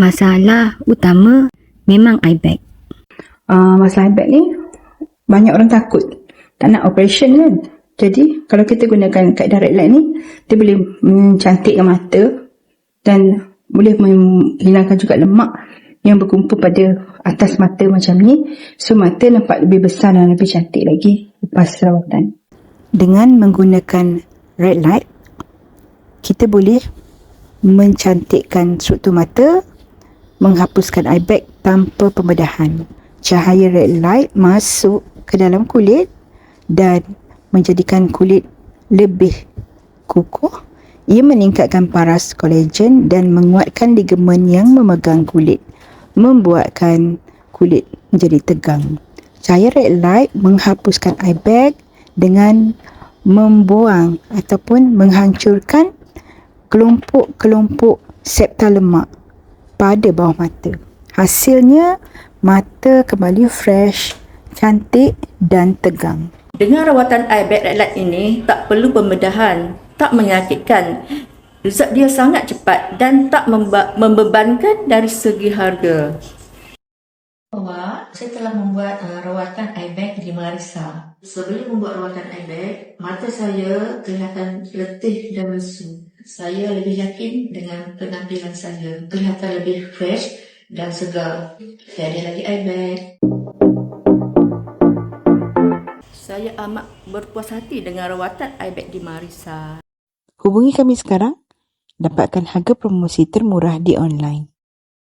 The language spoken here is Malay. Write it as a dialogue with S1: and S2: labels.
S1: Masalah utama memang eye bag.
S2: uh, masalah bag ni banyak orang takut. Tak nak operation kan? Jadi kalau kita gunakan kaedah red light ni dia boleh mencantikkan mata dan boleh menghilangkan juga lemak yang berkumpul pada atas mata macam ni. So mata nampak lebih besar dan lebih cantik lagi lepas rawatan. Dengan menggunakan red light kita boleh mencantikkan struktur mata menghapuskan eye bag tanpa pembedahan cahaya red light masuk ke dalam kulit dan menjadikan kulit lebih kukuh. Ia meningkatkan paras kolagen dan menguatkan ligamen yang memegang kulit, membuatkan kulit menjadi tegang. Cahaya red light menghapuskan eye bag dengan membuang ataupun menghancurkan kelompok-kelompok septa lemak pada bawah mata. Hasilnya, mata kembali fresh, cantik dan tegang.
S3: Dengan rawatan eye bag red light ini tak perlu pembedahan, tak menyakitkan. Result dia sangat cepat dan tak membebankan dari segi harga.
S4: Awak, saya telah membuat uh, rawatan eye bag di Marisa. Sebelum membuat rawatan eye bag, mata saya kelihatan letih dan lesu. Saya lebih yakin dengan penampilan saya. Kelihatan lebih fresh dan segar. Saya ada lagi eye bag.
S3: Saya amat berpuas hati dengan rawatan eye bag di Marisa.
S5: Hubungi kami sekarang. Dapatkan harga promosi termurah di online.